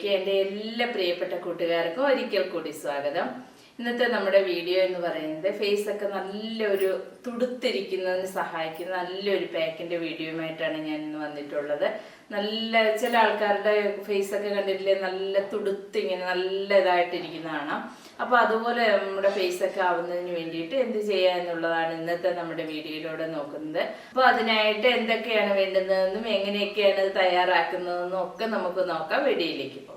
വീഡിയോയിലേക്ക് എന്റെ എല്ലാ പ്രിയപ്പെട്ട കൂട്ടുകാർക്കും ഒരിക്കൽ കൂടി സ്വാഗതം. ഇന്നത്തെ നമ്മുടെ വീഡിയോ എന്ന് പറയുന്നത് ഫേസ് ഒക്കെ നല്ലൊരു തുടുത്തിരിക്കുന്നതിന് സഹായിക്കുന്ന നല്ലൊരു പാക്കിന്റെ വീഡിയോയുമായിട്ടാണ് ഞാൻ ഇന്ന് വന്നിട്ടുള്ളത്. നല്ല ചില ആൾക്കാരുടെ ഫേസ് ഒക്കെ കണ്ടിട്ടില്ലേ? നല്ല തുടുത്തിങ്ങനെ നല്ല ഇതായിട്ടിരിക്കുന്ന കാണാം അപ്പൊ അതുപോലെ നമ്മുടെ ഫേസ് ഒക്കെ ആവുന്നതിന് വേണ്ടിയിട്ട് എന്ത് ചെയ്യുക എന്നുള്ളതാണ് ഇന്നത്തെ നമ്മുടെ വീഡിയോയിലൂടെ നോക്കുന്നത്. അപ്പൊ അതിനായിട്ട് എന്തൊക്കെയാണ് വേണ്ടുന്നതെന്നും എങ്ങനെയൊക്കെയാണ് ഇത് തയ്യാറാക്കുന്നതെന്നും ഒക്കെ നമുക്ക് നോക്കാം. വീഡിയോയിലേക്ക് പോകാം.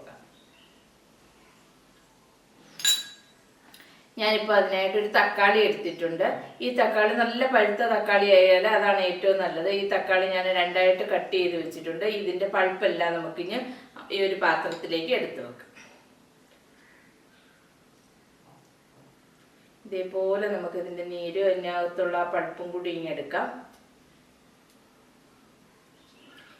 ഞാനിപ്പോൾ അതിനായിട്ട് ഒരു തക്കാളി എടുത്തിട്ടുണ്ട്. ഈ തക്കാളി നല്ല പഴുത്ത തക്കാളി ആയാൽ അതാണ് ഏറ്റവും നല്ലത്. ഈ തക്കാളി ഞാൻ രണ്ടായിട്ട് കട്ട് ചെയ്ത് വെച്ചിട്ടുണ്ട്. ഇതിന്റെ പഴുപ്പെല്ലാം നമുക്കിനി ഈ ഒരു പാത്രത്തിലേക്ക് എടുത്തു വെക്കാം. ഇതേപോലെ നമുക്ക് ഇതിന്റെ നീര് അതിനകത്തുള്ള ആ പഴുപ്പും കൂടി ഇങ്ങെടുക്കാം.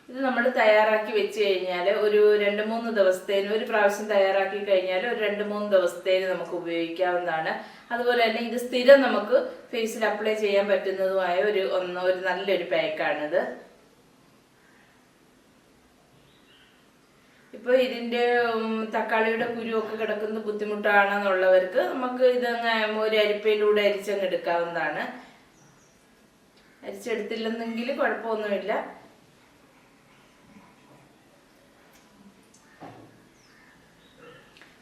ഇത് നമ്മൾ തയ്യാറാക്കി വെച്ച് കഴിഞ്ഞാൽ ഒരു രണ്ട് മൂന്ന് ദിവസത്തേന് ഒരു പ്രാവശ്യം തയ്യാറാക്കി കഴിഞ്ഞാൽ ഒരു രണ്ട് മൂന്ന് ദിവസത്തേന് നമുക്ക് ഉപയോഗിക്കാവുന്നതാണ്. അതുപോലെ തന്നെ ഇത് സ്ഥിരം നമുക്ക് ഫേസിൽ അപ്ലൈ ചെയ്യാൻ പറ്റുന്നതുമായ ഒരു ഒന്ന് ഒരു നല്ലൊരു പാക്കാണിത്. ഇപ്പൊ ഇതിന്റെ തക്കാളിയുടെ കുരുവൊക്കെ കിടക്കുന്ന ബുദ്ധിമുട്ടാണെന്നുള്ളവർക്ക് നമുക്ക് ഇതങ്ങ് ഒരു അരിപ്പയിലൂടെ അരിച്ചങ്ങ് എടുക്കാവുന്നതാണ്. അരിച്ചെടുത്തില്ലെന്നെങ്കിൽ കുഴപ്പമൊന്നുമില്ല.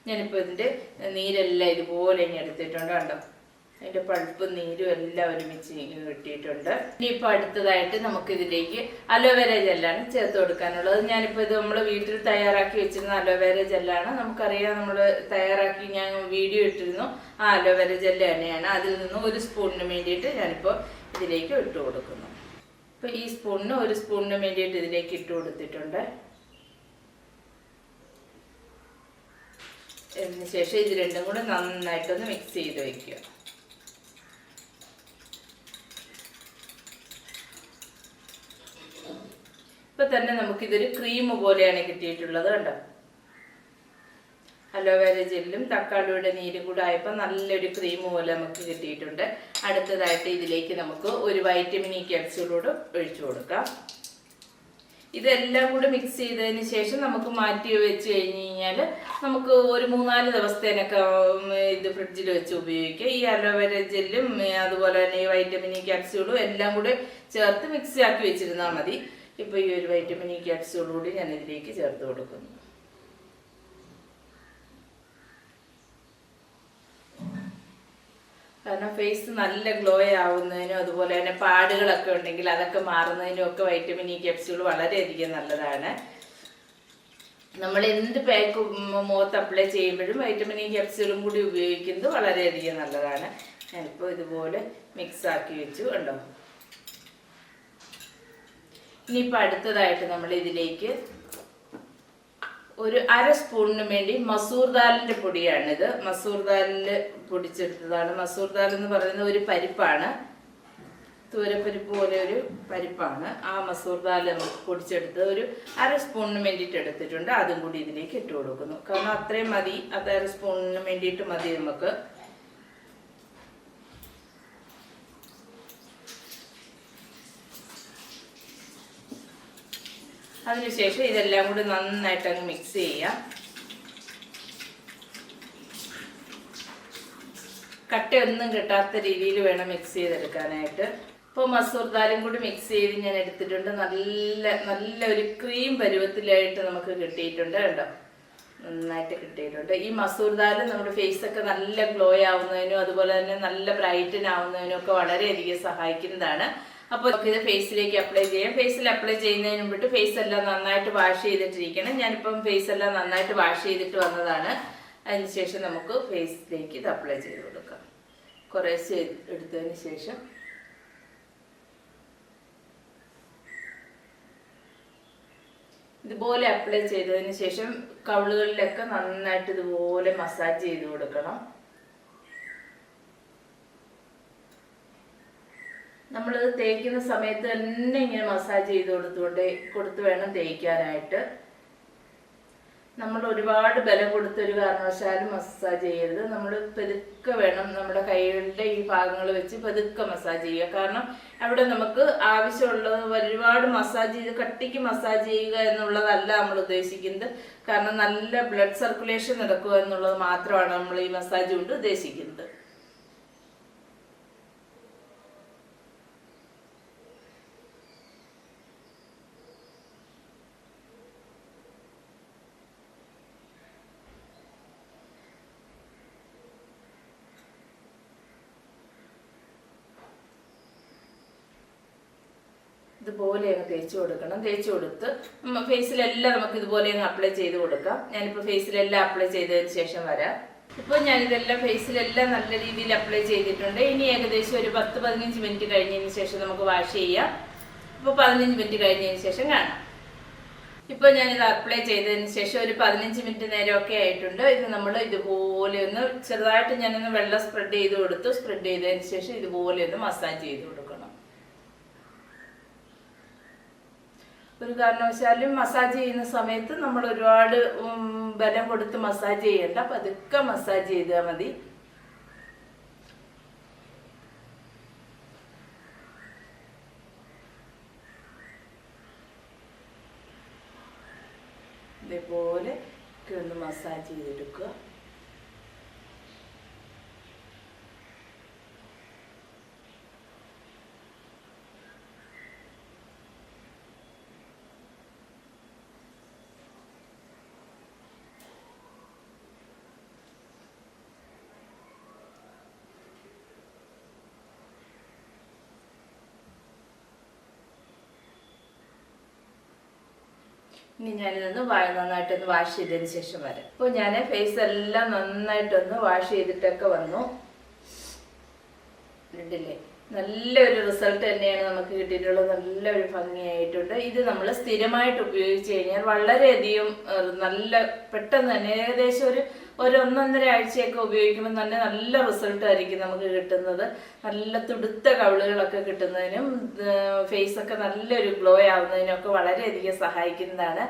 ഞാനിപ്പോൾ ഇതിന്റെ നീരെല്ലാം ഇതുപോലെ ഇനി എടുത്തിട്ടുണ്ട് കണ്ടോ? അതിന്റെ പഴുപ്പും നീരും എല്ലാം ഒരുമിച്ച് കിട്ടിയിട്ടുണ്ട് ഇനിയിപ്പോൾ അടുത്തതായിട്ട് നമുക്ക് ഇതിലേക്ക് അലോവേര ജെല്ലാണ് ചേർത്ത് കൊടുക്കാനുള്ളത്. ഞാനിപ്പോൾ ഇത് നമ്മൾ വീട്ടിൽ തയ്യാറാക്കി വെച്ചിരുന്ന അലോവേര ജെല്ലാണ് നമുക്കറിയാം നമ്മൾ തയ്യാറാക്കി ഞാൻ വീഡിയോ ഇട്ടിരുന്നു. ആ അലോവേര ജെല്ല് തന്നെയാണ്. അതിൽ നിന്ന് ഒരു സ്പൂണിന് വേണ്ടിയിട്ട് ഞാനിപ്പോൾ ഇതിലേക്ക് ഇട്ട് കൊടുക്കുന്നു. ഇപ്പോൾ ഈ സ്പൂണിന് ഒരു സ്പൂണിന് വേണ്ടിയിട്ട് ഇതിലേക്ക് ഇട്ട് കൊടുത്തിട്ടുണ്ട്. അതിന് ശേഷം ഇത് രണ്ടും കൂടെ നന്നായിട്ടൊന്ന് മിക്സ് ചെയ്ത് വെക്കുക. ഇപ്പൊ തന്നെ നമുക്ക് നമുക്കിതൊരു ക്രീം പോലെയാണ് കിട്ടിയിട്ടുള്ളത് കണ്ടോ? അലോവേര ജെല്ലും തക്കാളിയുടെ നീരും കൂടെ ആയപ്പോൾ നല്ലൊരു ക്രീം പോലെ നമുക്ക് കിട്ടിയിട്ടുണ്ട്. അടുത്തതായിട്ട് ഇതിലേക്ക് നമുക്ക് ഒരു വൈറ്റമിൻ ഇ ക്യാപ്സ്യൂളോട് ഒഴിച്ചു കൊടുക്കാം. ഇതെല്ലാം കൂടെ മിക്സ് ചെയ്തതിന് ശേഷം നമുക്ക് മാറ്റി വെച്ച് കഴിഞ്ഞ് കഴിഞ്ഞാൽ നമുക്ക് ഒരു മൂന്നാൽ ദിവസത്തേനൊക്കെ ഇത് ഫ്രിഡ്ജിൽ വെച്ച് ഉപയോഗിക്കുക ഈ അലോവേര ജെല്ലും അതുപോലെ തന്നെ ഈ വൈറ്റമിൻ ഇ ക്യാപ്സ്യൂളും എല്ലാം കൂടെ ചേർത്ത് മിക്സ് ആക്കി വെച്ചിരുന്നാൽ മതി. ഇപ്പോൾ ഈ ഒരു വൈറ്റമിൻ ഇ ക്യാപ്സ്യൂൾ കൂടി ഞാൻ ഇതിലേക്ക് ചേർത്ത് കൊടുക്കുന്നു. കാരണം ഫേസ് നല്ല ഗ്ലോ ആവുന്നതിനും അതുപോലെ തന്നെ പാടുകളൊക്കെ ഉണ്ടെങ്കിൽ അതൊക്കെ മാറുന്നതിനും ഒക്കെ വൈറ്റമിൻ ഇ ക്യാപ്സ്യൂൾ വളരെയധികം നല്ലതാണ്. നമ്മൾ എന്ത് പാക്ക് മുഖത്ത് അപ്ലൈ ചെയ്യുമ്പോഴും വൈറ്റമിൻ ഇ ക്യാപ്സ്യൂളും കൂടി ഉപയോഗിക്കുന്നത് വളരെയധികം നല്ലതാണ്. ഞാനിപ്പോൾ ഇതുപോലെ മിക്സ് ആക്കി വെച്ചു കണ്ടോ? ഇനിയിപ്പോൾ അടുത്തതായിട്ട് നമ്മൾ ഇതിലേക്ക് ഒരു അര സ്പൂണിന് വേണ്ടി മസൂർ ദാലിന്റെ പൊടിയാണിത്. മസൂർ ദാലിൽ പൊടിച്ചെടുത്തതാണ്. മസൂർ ദാൽ എന്ന് പറയുന്നത് ഒരു പരിപ്പാണ്. തൂരപ്പരിപ്പ് പോലെ ഒരു പരിപ്പാണ്. ആ മസൂർ ദാൽ നമുക്ക് പൊടിച്ചെടുത്ത് ഒരു അര സ്പൂണിന് വേണ്ടിയിട്ട് എടുത്തിട്ടുണ്ട്. അതും കൂടി ഇതിലേക്ക് ഇട്ട് കൊടുക്കുന്നു. കാരണം അത്രയും മതി. അത് അര സ്പൂണിന് വേണ്ടിയിട്ട് മതി നമുക്ക്. അതിനുശേഷം ഇതെല്ലാം കൂടി നന്നായിട്ട് അങ്ങ് മിക്സ് ചെയ്യാം കട്ടയൊന്നും കിട്ടാത്ത രീതിയിൽ വേണം മിക്സ് ചെയ്തെടുക്കാനായിട്ട്. ഇപ്പോൾ മസൂർ ദാലും കൂടി മിക്സ് ചെയ്ത് ഞാൻ എടുത്തിട്ടുണ്ട്. നല്ല നല്ല ഒരു ക്രീം പരുവത്തിലായിട്ട് നമുക്ക് കിട്ടിയിട്ടുണ്ട് കേട്ടോ നന്നായിട്ട് കിട്ടിയിട്ടുണ്ട്. ഈ മസൂർ ദാൽ നമ്മുടെ ഫേസ് ഒക്കെ നല്ല ഗ്ലോ ആവുന്നതിനും അതുപോലെ തന്നെ നല്ല ബ്രൈറ്റൻ ആവുന്നതിനും ഒക്കെ വളരെയധികം സഹായിക്കുന്നതാണ്. അപ്പോൾ ഇത് ഫേസിലേക്ക് അപ്ലൈ ചെയ്യാം. ഫേസിൽ അപ്ലൈ ചെയ്യുന്നതിന് മുമ്പിട്ട് ഫേസ് എല്ലാം നന്നായിട്ട് വാഷ് ചെയ്തിട്ടിരിക്കണം. ഞാനിപ്പം ഫേസ് എല്ലാം നന്നായിട്ട് വാഷ് ചെയ്തിട്ട് വന്നതാണ്. അതിനുശേഷം നമുക്ക് ഫേസിലേക്ക് ഇത് അപ്ലൈ ചെയ്ത് കൊടുക്കാം. കുറേശ്ശെ എടുത്തതിന് ശേഷം. ഇതുപോലെ അപ്ലൈ ചെയ്തതിന് ശേഷം കവിളുകളിലൊക്കെ നന്നായിട്ട് ഇതുപോലെ മസാജ് ചെയ്ത് കൊടുക്കണം. നമ്മൾ തേക്കുന്ന സമയത്ത് തന്നെ ഇങ്ങനെ മസാജ് ചെയ്ത് കൊടുത്തുകൊണ്ട് കൊടുത്ത് വേണം തേക്കാനായിട്ട്. നമ്മൾ ഒരുപാട് ബലം കൊടുത്തൊരു കാരണവശാലും മസാജ് ചെയ്യരുത്. നമ്മൾ പെതുക്കെ വേണം നമ്മുടെ കൈകളുടെ ഈ ഭാഗങ്ങൾ വെച്ച് പെതുക്കെ മസാജ് ചെയ്യുക. കാരണം അവിടെ നമുക്ക് ആവശ്യമുള്ളത് ഒരുപാട് മസാജ് ചെയ്ത് കട്ടിക്ക് മസാജ് ചെയ്യുക എന്നുള്ളതല്ല നമ്മൾ ഉദ്ദേശിക്കുന്നത്. കാരണം നല്ല ബ്ലഡ് സർക്കുലേഷൻ നടക്കുക എന്നുള്ളത് മാത്രമാണ് നമ്മൾ ഈ മസാജ് കൊണ്ട് ഉദ്ദേശിക്കുന്നത്. ഇതുപോലെ അങ്ങ് തേച്ച് കൊടുക്കണം. തേച്ച് കൊടുത്ത് ഫേസിലെല്ലാം നമുക്ക് ഇതുപോലെ അങ്ങ് അപ്ലൈ ചെയ്ത് കൊടുക്കാം. ഞാനിപ്പോൾ ഫേസിലെല്ലാം അപ്ലൈ ചെയ്തതിന് ശേഷം വരാം. ഇപ്പോൾ ഞാനിതെല്ലാം ഫേസിലെല്ലാം നല്ല രീതിയിൽ അപ്ലൈ ചെയ്തിട്ടുണ്ട്. ഇനി ഏകദേശം ഒരു പത്ത് പതിനഞ്ച് മിനിറ്റ് കഴിഞ്ഞതിന് ശേഷം നമുക്ക് വാഷ് ചെയ്യാം. ഇപ്പോൾ പതിനഞ്ച് മിനിറ്റ് കഴിഞ്ഞതിന് ശേഷം കാണാം. ഇപ്പോൾ ഞാനിത് അപ്ലൈ ചെയ്തതിന് ശേഷം ഒരു പതിനഞ്ച് മിനിറ്റ് നേരമൊക്കെ ആയിട്ടുണ്ട്. ഇത് നമ്മൾ ഇതുപോലെ ഒന്ന് ചെറുതായിട്ട് ഞാനൊന്ന് വെള്ളം സ്പ്രെഡ് ചെയ്ത് കൊടുത്തു. സ്പ്രെഡ് ചെയ്തതിന് ശേഷം ഇതുപോലെ ഒന്ന് മസാജ് ചെയ്ത് കൊടുക്കണം ഒരു കാരണവശാലും മസാജ് ചെയ്യുന്ന സമയത്ത് നമ്മൾ ഒരുപാട് ബലം കൊടുത്ത് മസാജ് ചെയ്യണ്ട. പതുക്കെ മസാജ് ചെയ്താൽ മതി. ഇതേപോലെ ഒക്കെ ഒന്ന് മസാജ് ചെയ്തെടുക്കുക. ഇനി ഞാനിതൊന്ന് നന്നായിട്ടൊന്ന് വാഷ് ചെയ്തതിന് ശേഷം വരാം. അപ്പോൾ ഞാൻ ഫേസ് എല്ലാം നന്നായിട്ടൊന്ന് വാഷ് ചെയ്തിട്ടൊക്കെ വന്നു. കണ്ടില്ലേ? നല്ലൊരു റിസൾട്ട് തന്നെയാണ് നമുക്ക് കിട്ടിയിട്ടുള്ളത്. നല്ലൊരു ഭംഗിയായിട്ടുണ്ട്. ഇത് നമ്മൾ സ്ഥിരമായിട്ട് ഉപയോഗിച്ച് കഴിഞ്ഞാൽ വളരെയധികം നല്ല പെട്ടെന്ന് തന്നെ ഏകദേശം ഒരു ഒരു ഒന്നൊന്നര ആഴ്ചയൊക്കെ ഉപയോഗിക്കുമ്പോൾ തന്നെ നല്ല റിസൾട്ട് ആയിരിക്കും നമുക്ക് കിട്ടുന്നത്. നല്ല തുടുത്ത കവിളുകളൊക്കെ കിട്ടുന്നതിനും ഫേസൊക്കെ നല്ലൊരു ഗ്ലോ ആവുന്നതിനും ഒക്കെ വളരെയധികം സഹായിക്കുന്നതാണ്.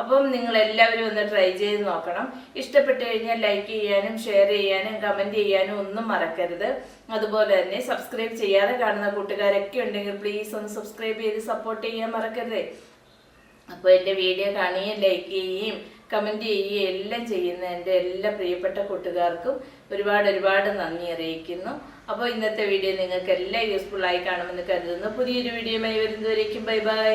അപ്പം നിങ്ങൾ എല്ലാവരും ഒന്ന് ട്രൈ ചെയ്ത് നോക്കണം. ഇഷ്ടപ്പെട്ടു കഴിഞ്ഞാൽ ലൈക്ക് ചെയ്യാനും ഷെയർ ചെയ്യാനും കമന്റ് ചെയ്യാനും ഒന്നും മറക്കരുത്. അതുപോലെ തന്നെ സബ്സ്ക്രൈബ് ചെയ്യാതെ കാണുന്ന കൂട്ടുകാരൊക്കെ ഉണ്ടെങ്കിൽ പ്ലീസ് ഒന്ന് സബ്സ്ക്രൈബ് ചെയ്ത് സപ്പോർട്ട് ചെയ്യാൻ മറക്കരുതേ. അപ്പോൾ എന്റെ വീഡിയോ കാണുകയും ലൈക്ക് ചെയ്യുകയും കമന്റ് ചെയ്യുകയും എല്ലാം ചെയ്യുന്ന എന്റെ എല്ലാ പ്രിയപ്പെട്ട കൂട്ടുകാർക്കും ഒരുപാട് ഒരുപാട് നന്ദി അറിയിക്കുന്നു. അപ്പോൾ ഇന്നത്തെ വീഡിയോ നിങ്ങൾക്ക് എല്ലാം യൂസ്ഫുൾ ആയി കാണുമെന്ന് കരുതുന്നു. പുതിയൊരു വീഡിയോയുമായി വരുന്നതുവരേക്കും. Bye bye